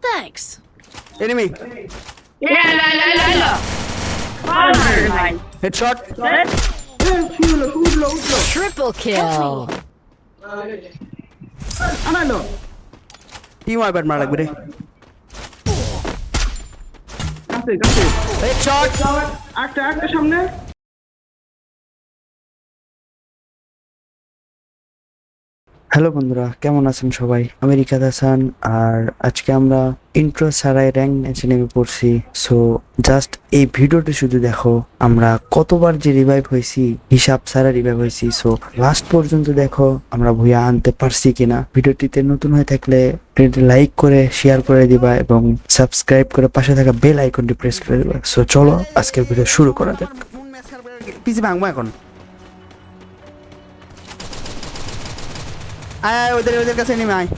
Thanks. Enemy. Yeah, la Headshot. Triple kill. ಅಣ್ಣ team ಆಗಿ bat ಮಾಡಕ್ ಬಿಡಿ ಹೆಡ್ ಶಾಟ್ হ্যালো বন্ধুরা কেমন আছেন সবাই আমি রিকাদ হাসান আর আজকে আমরা ইন্ট্রো ছাড়াই র্যাঙ্ক ম্যাচে নেমে পড়ছি সো জাস্ট এই ভিডিওটি শুধু দেখো আমরা কতবার যে রিভাইভ হয়েছি হিসাব ছাড়া রিভাইভ হয়েছি সো লাস্ট পর্যন্ত দেখো আমরা ভুয়া আনতে পারছি কিনা ভিডিওটিতে নতুন হয়ে থাকলে লাইক করে শেয়ার করে দিবা এবং সাবস্ক্রাইব করে পাশে থাকা বেল আইকনটি প্রেস করে দিবা সো চলো আজকের ভিডিও শুরু করা যাক পিসি ভাঙবো এখন আয় আয় ওদের ওদের কাছে নেমে আয়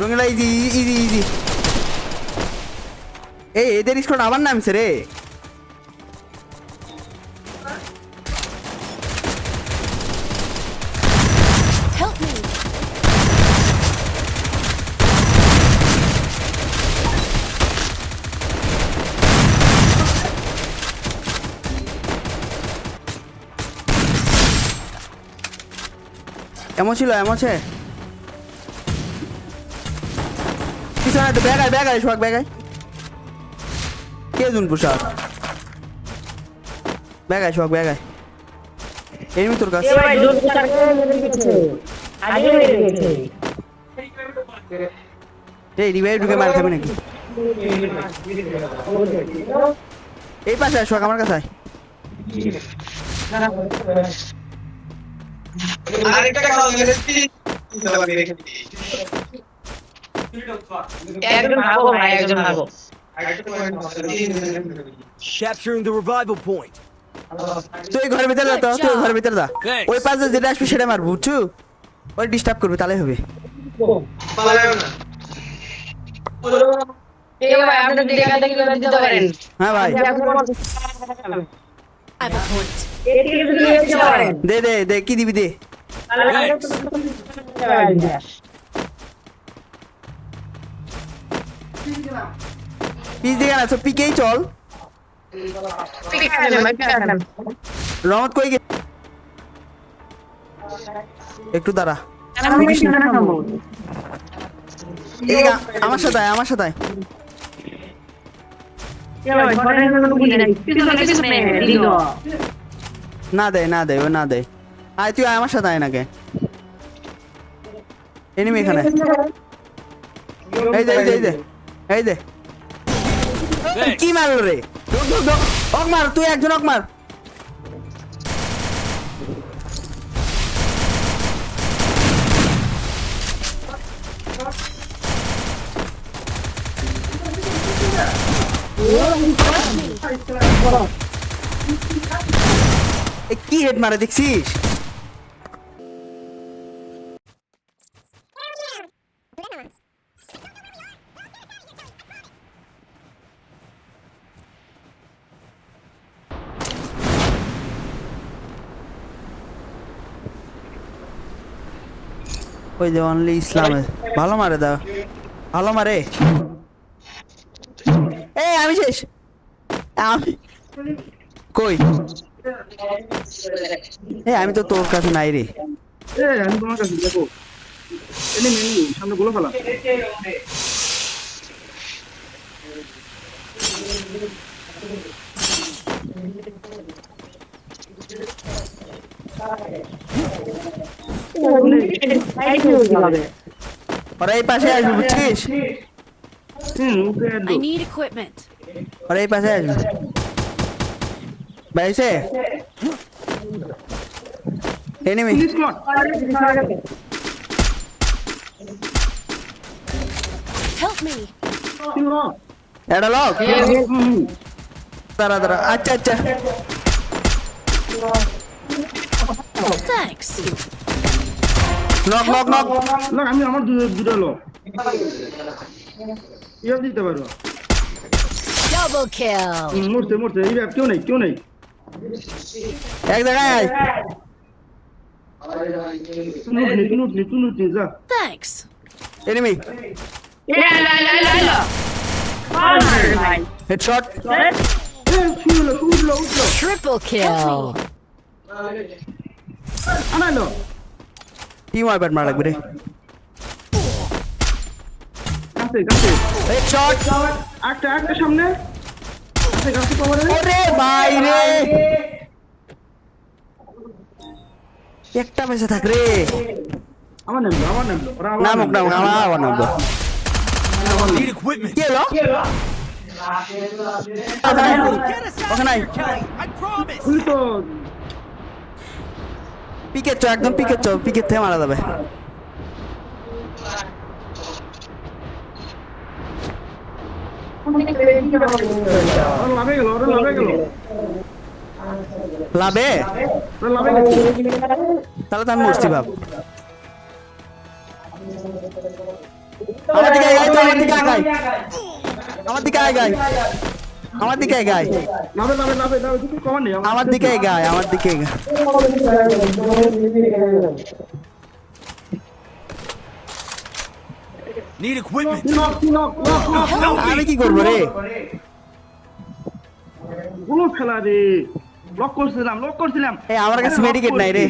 রঙিলা ইজি ইজি ইজি এই এদের স্কোর আমার নামছে রে এমন ছিল এমন আছে? পিছনে তো ব্যাগ আয় ব্যাগ আয় সোহাগ ব্যাগ আয় কে জুন পোশাক? ব্যাগ আয় সোহাগ ব্যাগ আয় এমনি তোর কাছে এই রিভাইভ ঢুকে মার খাবে নাকি? এই পাশে সোহাগ আমার কাছে আয়। আরেকটা খাওয়া গেছে। একজন ভাগো ভাই একজন ভাগো Capturing the revival point. তুই ঘরের ভিতরে যা তো তুই ঘরের ভিতরে যা. ওই পাশে যেটা আসবে সেটা মারবো বুঝছ ওই ডিস্টার্ব করবে তাহলে হবে। হ্যাঁ ভাই। I have a point. এটি যদি নিয়ে যেতে পারেন দে দে দে কি দিবি দে? পিস দিকে না পিকেই চল। রহমত কই গে একটু দাঁড়া। আমার সাথে আমার সাথে। না দেয় না দেয় ও না দেয় আয় তুই আয় আমার সাথে আয় নাকে এনিমি এখানে এই দে এই দে এই দে এই দে কি মারলো রে ঢুক, ঢুক, ঢুক। অক মার তুই একজন অক মার কি হেড মারে দেখছিস? ওই যে অনলি ইসলামে। ভালো মারে দা। ভালো মারে এই আমি শেষ আমি কই? এই আমি তো তোর কাছে নাই রে। এ আমি তোমার কাছে দেখো এনে মেনু সামনে গোলা ফেলা। ওরা এই পাশে আসবে বুঝছিস? I need equipment. ওরা এই পাশে আসবে বাইসে এনিমি স্কট Help me. এটা লক দাঁড়া দাঁড়া আচ্ছা আচ্ছা Thanks. নক নক নক না আমি আমার দুটো দুটো লোক ইয়ে দিতে পারো Double kill. হুম, মরতে মরতে এই ব্যাপ কেউ নেই কেউ নেই এক জায়গায় আয় তুই উঠলি তুই উঠলি তুই উঠলি যা Thanks. এনিমি হেডশট এ শুনলো শুনলো উঠল Triple kill. আনাইলো টিম ওয়াইপার মারা লাগবে রে হেডশট। একটা একটা সামনে। কাছে কাছে কভারে। ওরে ভাই রে। একটা বেঁচে থাক রে। আমার নামলো আমার ওরা নামক আমার. কি হলো পিকের চো একদম পিকের চো পিকের থেকে মারা যাবে। লাভে গেল ওরা লাভে গেল লাভে ওরা লাভে গেছে তাহলে তো আমি মরছি ভাব আমার দিকে আগাই তো আমার দিকে আগাই আমার দিকে আগাই আমার দিকে আগাই লাভে লাভে লাভে লাভে কিছু কমার নেই আমার দিকে আগাই আমার দিকে আগাই Need equipment. আমি কি করব রে? গুলো খেলা রে। লক করছিলাম লক করছিলাম। এই আমার কাছে মেডিকেট নাই রে।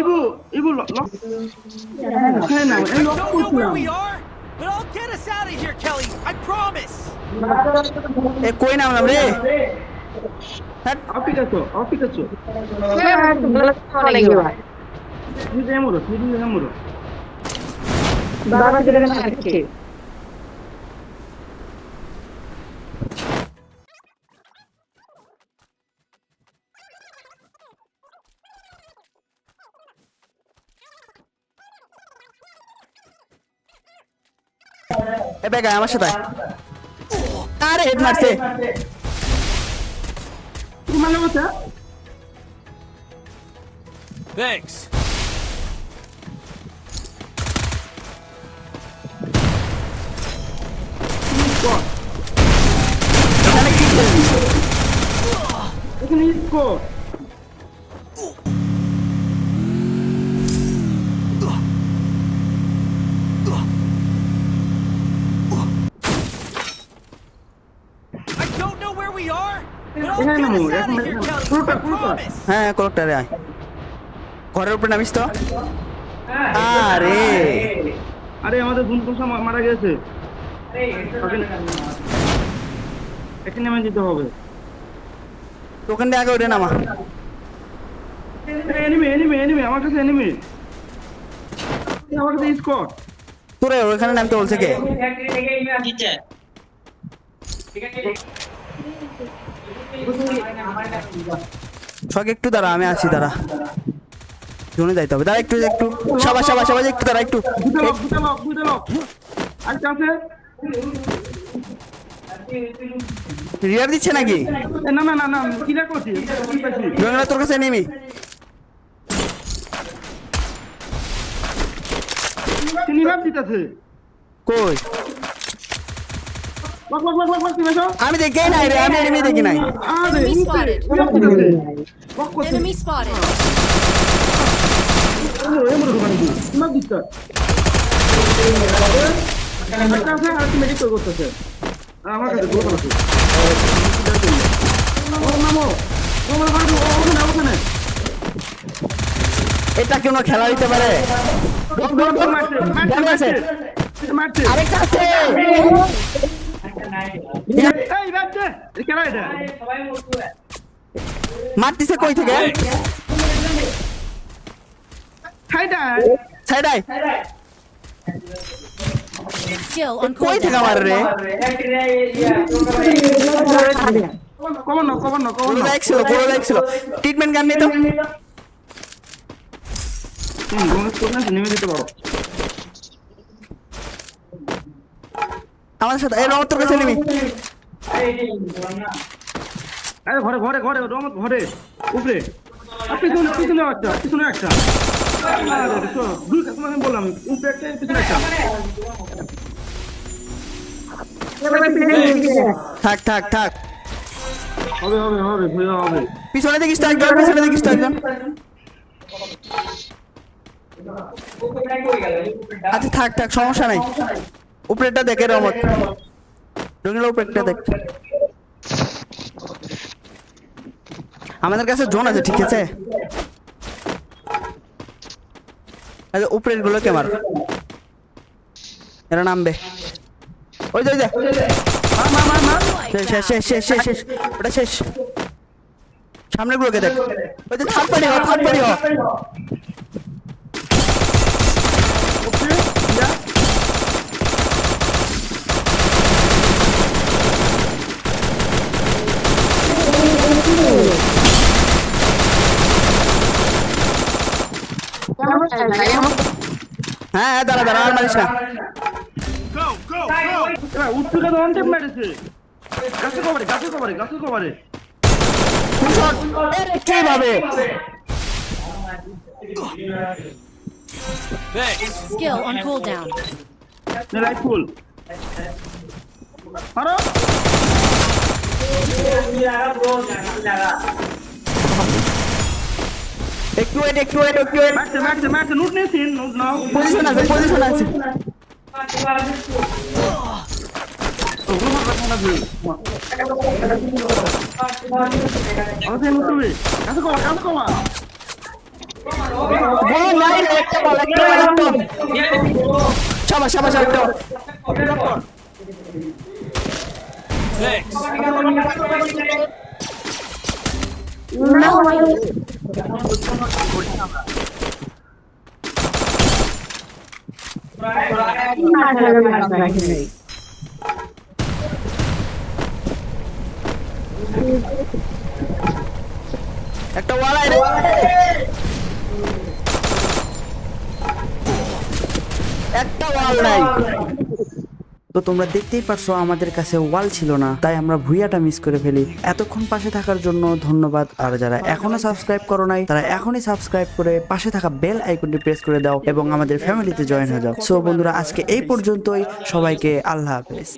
ইবু ইবু লক হ্যাঁ না এই লক করছিলাম। but I'll get us out of here, Kelly. I promise. এ কই নামলাম রে? হ্যাট, অফিক আছো অফিক আছো। তুই যে এমরো। তুই যে এমরো এ বেগায় আমার সাথে আরে হেড মারছে। তুই মানে বসে promise. হ্যাঁ কলকটারে আয় ঘরের উপরে নামিস তো। আরে। আরে আমাদের গুণ মারা গেছে। এখানে নেমে যেতে হবে। ওখান থেকে আগে ওঠে নামা। এনিমি এনিমি এনিমি আমার কাছে এনিমি আমার কাছে স্কোর তোরে ওখানে নামতে বলছে কে? সব একটু দাঁড়া আমি আছি দাঁড়া। জোনে যাইতে হবে। দাঁড়া একটু একটু। সবাই সবাই সবাই একটু দাঁড়া একটু। দুটো লক দুটো লক দুটো লক আরেকটা আছে রিয়ার দিচ্ছে নাকি না না না না কি পাইছি জঙ্গলা তোর কাছে নেমি তিনি ভাব দিতেছে কই lock lock lock lock lock তুমি আমি দেখি নাই রে আমি এনিমি দেখি নাই আরে Enemy spotted. লক আমার কাছে দোকান আছে। ও নামো ও ভাই ওখানে ওখানে। এটা কেন খেলা দিতে পারে। আরেকটা আছে। মারতিছে কই থেকে? Skill on কই থেকে cooldown. রে কমান নাও, কমান নাও, কমান লাইক ছিল পুরো লাইক ছিল ট্রিটমেন্ট গান নেই তো হুম, তোমাকে স্কোর নেমে যেতে পারো। আমাদের সাথে এই তোর কাছে নেমি আরে ঘরে ঘরে ঘরে রহমত ঘরে উপরে পিছনে পিছনে একটা পিছনে একটা তোমাকে বললাম উপরে পিছনে থাক থাক থাক। হবে হবে হবে ভুয়া হবে পিছনে দেখিস তো একজন পিছনে দেখিস তো একজন। আচ্ছা থাক থাক সমস্যা নাই। উপরেরটা দেখে রঙিলা উপরেরটা দেখ। আমাদের কাছে জোন আছে ঠিক আছে? আচ্ছা উপরেরগুলো কে মার। এরা নামবে। ওই যে ওই যে। মার মার মার শেষ শেষ শেষ শেষ শেষ ওটা শেষ। সামনের গুলোকে দেখ। ওই যে থার্ড হ থার্ড হ ওকে যা হ্যাঁ দাঁড়া দাঁড়া আর মারিস না Go, go, go! এবার উত্তরটা তো অন টেপ মেরেছে গাছে কভারে গাছে কভারে গাছে কভারে কীভাবে Thanks. Skill on cooldown. Light full আরও একটু ওয়েট একটু ওয়েট একটু ওয়েট ম্যাচে ম্যাচে নুট নিয়েছেন নুট নাও। পজিশন আছে পজিশন আছে। না ভুল একটা বল একটা বল শাবাশ শাবাশ একটা বল Thanks. একটা ওয়াল আইরে একটা ওয়াল নাই তো তোমরা দেখতেই পারছ আমাদের কাছে ওয়াল ছিল না, তাই আমরা ভুইয়াটা মিস করে ফেলি। এতক্ষণ পাশে থাকার জন্য ধন্যবাদ, আর যারা এখনও সাবস্ক্রাইব করো নাই, তারা এখনই সাবস্ক্রাইব করে পাশে থাকা বেল আইকনটি প্রেস করে দাও এবং আমাদের ফ্যামিলিতে জয়েন হয়ে যাও। সো বন্ধুরা, আজকে এই পর্যন্তই, সবাইকে আল্লাহ হাফেজ।